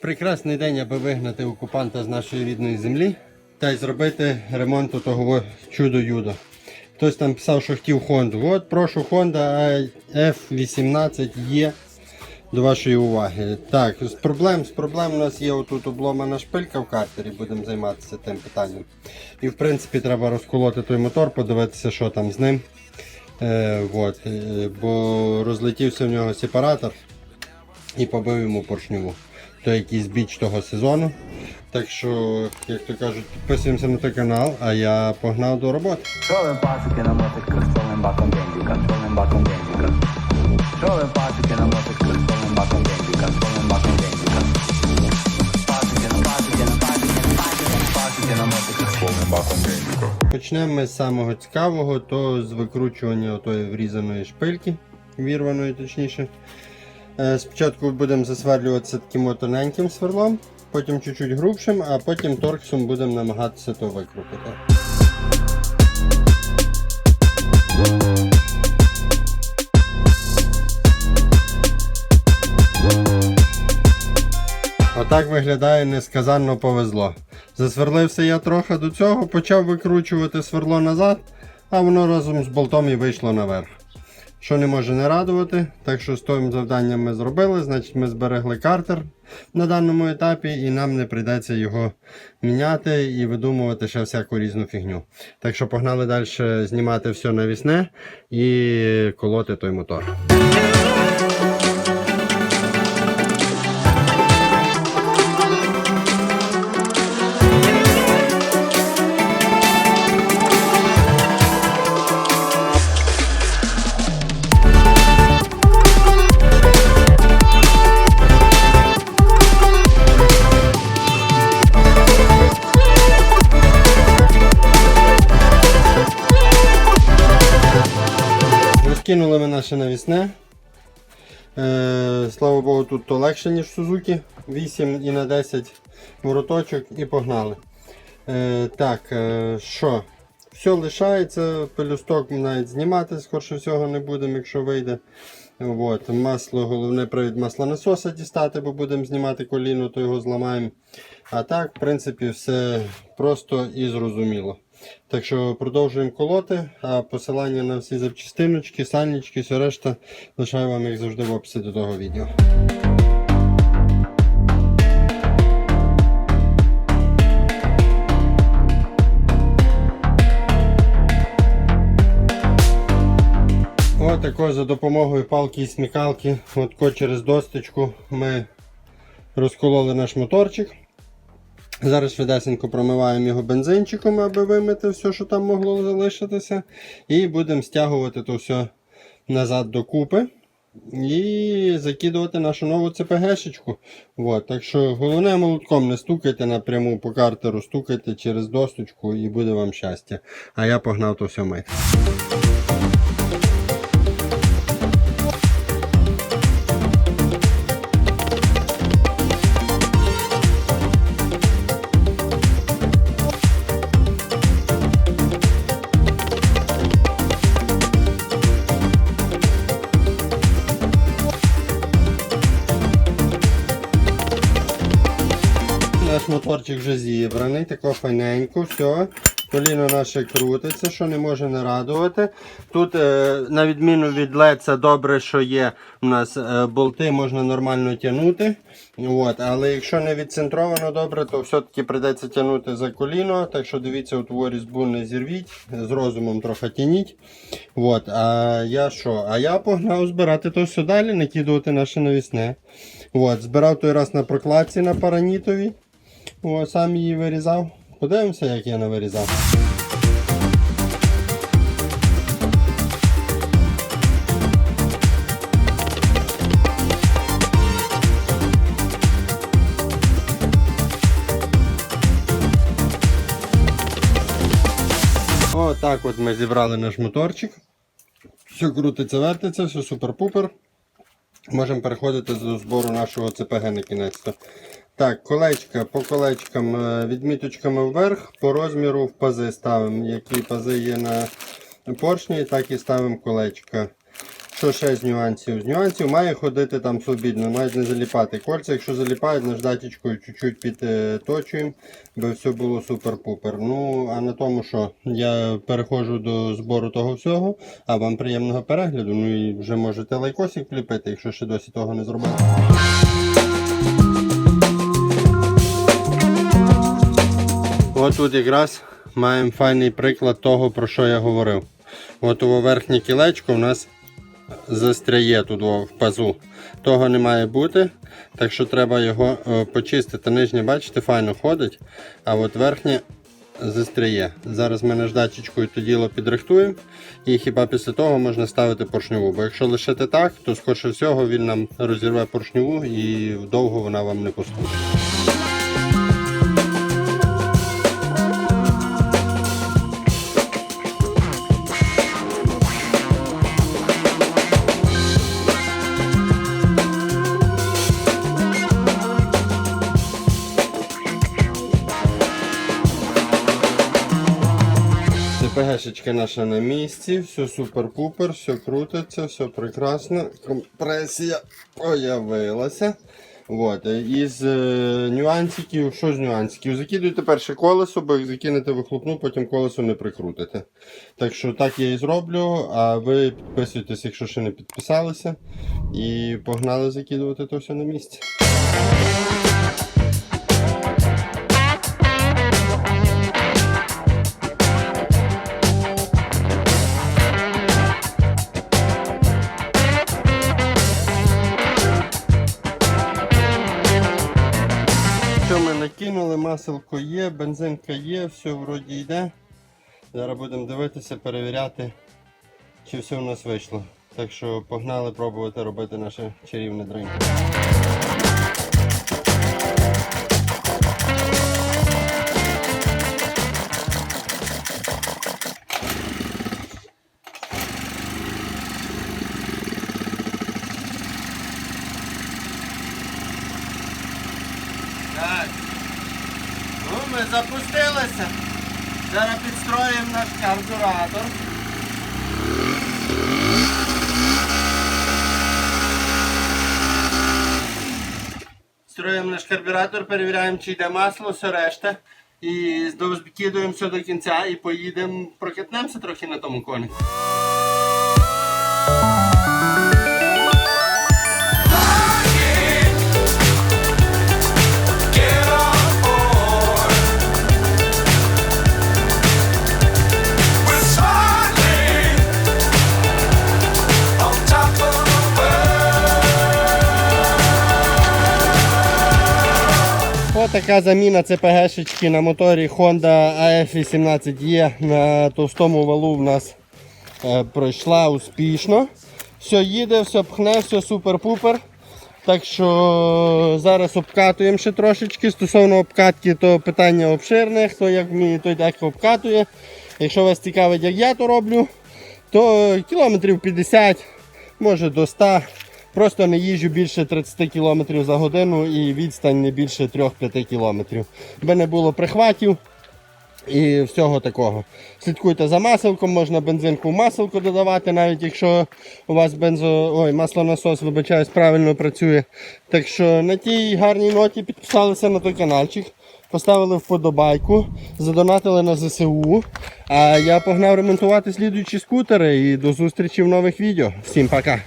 Прекрасний день, аби вигнати окупанта з нашої рідної землі та й зробити ремонт того чудо-юдо. Хтось там писав, що хотів Хонду. От прошу Honda F18 є до вашої уваги. Так, з проблем, з проблем у нас є отут обломана шпилька в картері, будемо займатися тим питанням. І в принципі треба розколоти той мотор, подивитися, що там з ним. Е, от, е, бо розлетівся в нього сепаратор і побив йому поршневу. То якийсь біч того сезону. Так що, як то кажуть, підписуємося на той канал, а я погнав до роботи. Почнемо ми з самого цікавого, то з викручування отої врізаної шпильки, вірваної точніше. Е, Спочатку будемо засверлюватися таким тоненьким сверлом, потім чуть-чуть грубшим, а потім торксом будемо намагатися то викрутити. Отак виглядає несказанно повезло. Засверлився я трохи до цього, почав викручувати сверло назад, а воно разом з болтом і вийшло наверх. Що не може не радувати, так що з тим завданням ми зробили, значить ми зберегли картер на даному етапі і нам не прийдеться його міняти і видумувати ще всяку різну фігню. Так що погнали далі знімати все навісне і колоти той мотор. Наше навісне. Е, слава Богу, тут то легше, ніж Suzuki. 8 і на 10 вороточок і погнали. Е, так, е, що? Все лишається, пелюсток навіть знімати, скорше всього не будемо, якщо вийде. От, масло, головне привід маслонасоса дістати, бо будемо знімати коліно, то його зламаємо. А так, в принципі, все просто і зрозуміло. Так що продовжуємо колоти, а посилання на всі запчастиночки, сальнички, все решта лишаю вам як завжди в описі до того відео. Отако за допомогою палки і смікалки, отко через досточку ми розкололи наш моторчик. Зараз швидесенько промиваємо його бензинчиком, аби вимити все, що там могло залишитися. І будемо стягувати то все назад докупи. І закидувати нашу нову ЦПГшечку. От, так що головне молотком не стукайте напряму по картеру, стукайте через досточку і буде вам щастя. А я погнав то все мити. Наш моторчик вже зібраний, тако файненько, все. Коліно наше крутиться, що не може не радувати. Тут, е, на відміну від це добре, що є у нас е, болти, можна нормально тягнути. От, але якщо не відцентровано добре, то все-таки прийдеться тягнути за коліно. Так що дивіться, от різьбу не зірвіть, з розумом трохи тяніть. От, а я що? А я погнав збирати то все далі, накидувати наше навісне. От, збирав той раз на прокладці на паранітовій. О, сам її вирізав. Подивимося, як я не вирізав. Отак от ми зібрали наш моторчик. Все крутиться, вертиться, все супер-пупер. Можемо переходити до збору нашого ЦПГ на кінець. Так, колечка по колечкам, е, відміточками вверх, по розміру в пази ставимо. Які пази є на поршні, так і ставимо колечка. Що ще з нюансів? З нюансів має ходити там свобідно, мають не заліпати кольця. Якщо заліпають, наждачечкою чуть-чуть підточуємо, би все було супер-пупер. Ну, а на тому, що я переходжу до збору того всього, а вам приємного перегляду. Ну і вже можете лайкосик вліпити, якщо ще досі того не зробили. От тут якраз маємо файний приклад того, про що я говорив. От у верхнє кілечко у нас застряє тут в пазу. Того не має бути, так що треба його е, почистити. Нижнє, бачите, файно ходить, а от верхнє застряє. Зараз ми наждачечкою то діло підрихтуємо і хіба після того можна ставити поршньову. Бо якщо лишити так, то скорше всього він нам розірве поршньову і довго вона вам не послужить. ЦПГшечка наша на місці, все супер-пупер, все крутиться, все прекрасно. Компресія появилася. От. Із е, нюансиків, що з нюансиків? Закидуйте перше колесо, бо закинете вихлопну, потім колесо не прикрутите. Так що так я і зроблю, а ви підписуйтесь, якщо ще не підписалися. І погнали закидувати то все на місці. Маселко є, бензинка є, все вроді йде. Зараз будемо дивитися, перевіряти, чи все у нас вийшло. Так що погнали пробувати робити наше чарівне дринько. Ми запустилися. Зараз підстроїмо наш карбюратор. Строїмо наш карбюратор, перевіряємо, чи йде масло, все решта. І докидуємо все до кінця і поїдемо, прокатнемося трохи на тому коні. Така заміна ЦПГшечки на моторі Honda AF18E на товстому валу в нас е, пройшла успішно. Все їде, все пхне, все супер-пупер. Так що зараз обкатуємо ще трошечки. Стосовно обкатки, то питання обширне. Хто як вміє, той так обкатує. Якщо вас цікавить, як я то роблю, то кілометрів 50, може до 100. Просто не їжджу більше 30 км за годину і відстань не більше 3-5 км. Би не було прихватів і всього такого. Слідкуйте за маселком, можна бензинку в маселку додавати, навіть якщо у вас бензо... Ой, маслонасос, вибачаюсь, правильно працює. Так що на тій гарній ноті підписалися на той каналчик, поставили вподобайку, задонатили на ЗСУ. А я погнав ремонтувати слідуючі скутери і до зустрічі в нових відео. Всім пока!